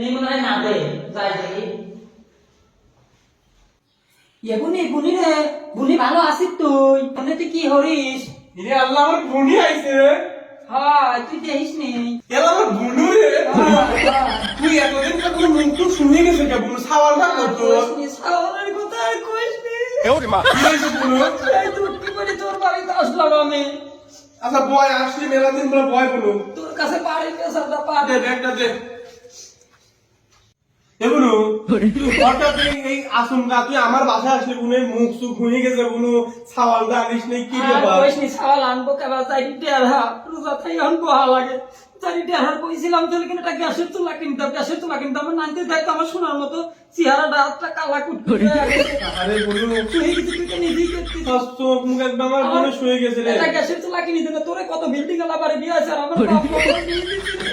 নেই মনে যাই দেখি এগুনি গুনি রে গুনি ভালো আছিস তুই? মানে তুই কি হরিস রে আল্লাহ আমার গুনি আইছে হ্যাঁ তুই দেখিস নি। এলা আমার গুনু রে। তুই এতদিন তো কোনো মুখ শুনে গেছিস কে গুনু সাওয়ালটা করতো সাওয়ালের কথা আর কইস নি। এওরে মা কি হইছে গুনু এই দুঃখ করে তোর বাড়িতে আসলাম আমি? আচ্ছা বয় আসলি মেলা দিন বলে বয় বলো। তোর কাছে পাড়ি পেছাটা আচ্ছা, পা দে ব্যাগটা দে হঠাৎ এই- আচমকা তুই আমার বাসায় আসলি বুনু মুখ সুখ হয়ে গেছে সাওয়ালটা আনিস নেই কি ব্যাপার? সাওয়াল আনব কেবা চারি রোজা থাই আনব হা লাগে। চারি কইছিলাম তাহলে কিন্তু একটা গ্যাসের চুলা কিনতাম গ্যাসের চুলা কিনতাম আমার নানতে দেখতো আমার শোনার মতো চেহারাটা হাতটা কালা হয়ে গেছে। আরে তুই নিজেই মুখ একদম আমার বুনু শুয়ে গেছে রে। গ্যাসের চুলা কিনে দিলে তোরে কত বিল্ডিং এলা বাড়ি বিয়ে আছে আর আমার বাপ মা করে দিয়ে দিছে রে।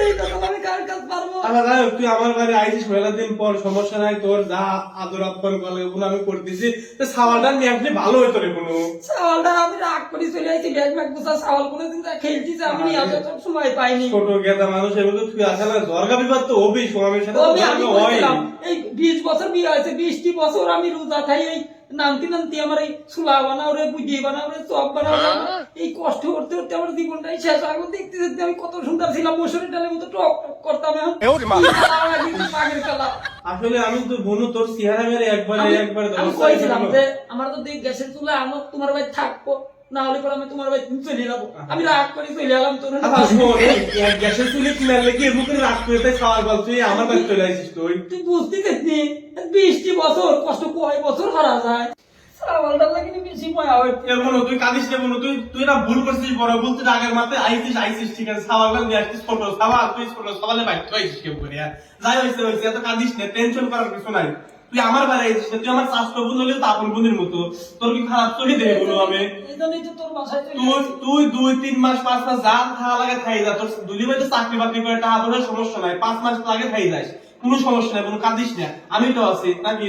এই কথা আমি কার কাছে পারব আচ্ছা যাই হোক, তুই আমার বাড়ি আইছিস মেলা দিন পর সমস্যা নাই তোর যা আদর আপ্যায়ন করলে বলে আমি করতেছি তো সাওয়ালটা নিয়ে আসলে ভালো হইতো রে বুনু সাওয়ালটা আমি রাগ করে চলে আইছি ব্যাগ ব্যাগ গুছা সাওয়াল কোনোদিন যা খেলছিস আমি নিয়ে আসার তো সময় পাইনি। ছোট গেদা মানুষ এগুলো তুই আসলে না দরগা বিবাদ তো হবেই সোমামের সাথে এই বিশ বছর বিয়ে হয়েছে বিশটি বছর আমি রোজা খাই এই নামতে নামতে আমার এই চুলা বানাও রে বুঝিয়ে বানাও রে চপ বানাও হ্যাঁ। এই কষ্ট করতে করতে আমার জীবনটাই শেষ। এখন দেখতে দেখতে আমি কত সুন্দর ছিলাম মশুরের ডালের মতো টক করতাম পাগের আসলে আমি তো বনু তোর চেহারা মেরে একবার একবার আমি কইছিলাম যে আমার তো গ্যাসের চুলা আনো তোমার ভাই থাকব। না হলে পরে আমি তোমার বাড়ি চলে যাব। আমি রাগ করে চলে এলাম তোর গ্যাসের চুলে কিনার লেগে মুখে রাগ করে তাই খাওয়ার বল তুই আমার বাড়ি চলে আসিস তুই। তুই বুঝতে পারছি বিশটি বছর কষ্ট কয় বছর হারা যায়। ময়া হয়। করে টেনশন করার কিছু নাই। তুই আমার বাড়ি তুই আমার স্বাস্থ্য বোন হলে তো আপন বোনের মতো। তোর কি খারাপ চোখে দেয় বলো আমি? তুই তুই দুই তিন মাস পাঁচ মাস যা খাওয়া লাগে খাই যা। তোর দুলি তো চাকরি বাকরি করে টাকা পয়সার সমস্যা নাই পাঁচ মাস লাগে খাই যাস। কোনো সমস্যা নাই কোনো কাঁদিস না। আমি তো আছি নাকি?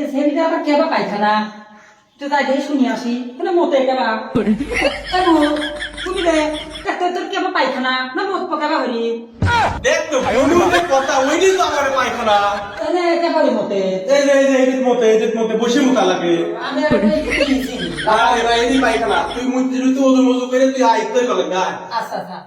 এ ছেলেটা আবার কেবা পায়খানা? তো তাই দেখে শুনি আসি। মানে মতে কেবা? কেন? তুমি রে একটা তোর কেবা পায়খানা? না মত পকাবা হরি? দেখ তো যে কথা ওইটাই তো আমার পায়খানা। তাহলে কেবারি মতে। এই যে এই যে এই মতে এই মতে বসে মুতা লাগে। আমি আর এই পায়খানা। তুই মুখ তুই ওজন ওজন করে তুই আয় ইফতার করে আচ্ছা আচ্ছা।